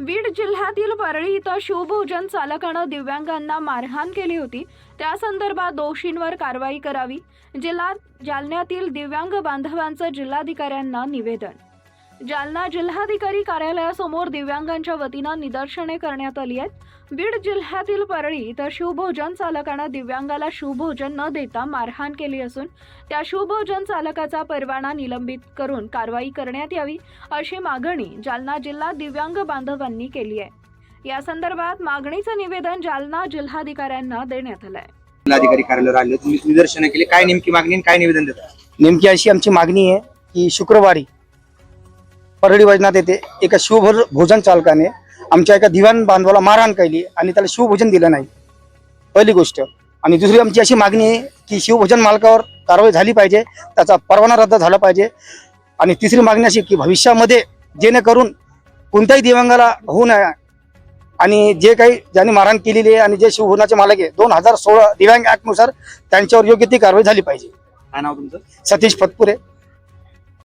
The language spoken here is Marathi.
बीड जिल्ह्यातील परळी इथं शिवभोजन चालकानं दिव्यांगांना मारहाण केली होती. त्या संदर्भात दोषींवर कारवाई करावी. जिल्हा जालन्यातील दिव्यांग बांधवांचं जिल्हाधिकाऱ्यांना निवेदन. जालना जिल्हाधिकारी कार्यालयासमोर दिव्यांगांच्या वतीनं निदर्शने करण्यात आली आहेत. बीड जिल्ह्यातील परळी इथं शिवभोजन चालकानं दिव्यांगाला शिवभोजन न देता मारहाण केली असून त्या शिवभोजन चालकाचा परवाना निलंबित करून कारवाई करण्यात यावी अशी मागणी जालना जिल्हा दिव्यांग बांधवांनी केली आहे. या संदर्भात मागणीचं निवेदन जालना जिल्हाधिकाऱ्यांना देण्यात आलंय. जिल्हाधिकारी कार्यालयावर आले तुम्ही निदर्शनं केली. काय नेमकी मागणी काय निवेदन देतात नेमकी अशी आमची मागणी आहे की शुक्रवारी परळी वजनात येथे एका शिवभोज भोजन चालकाने आमच्या एका दिवाण बांधवाला मारहाण केली आणि त्याला शिवभोजन दिलं नाही. पहिली गोष्ट. आणि दुसरी आमची अशी मागणी आहे की शिवभोजन मालकावर कारवाई झाली पाहिजे त्याचा परवाना रद्द झाला पाहिजे. आणि तिसरी मागणी अशी की भविष्यामध्ये जेणेकरून कोणत्याही दिव्यांगाला होऊ नये. आणि जे काही ज्यांनी मारहाण केलेली आहे आणि जे शिवभोजनाचे मालक आहे दोन हजार सोळा दिव्यांग ऍक्टनुसार त्यांच्यावर योग्य ती कारवाई झाली पाहिजे. काय नाव तुमचं? सतीश फतपुरे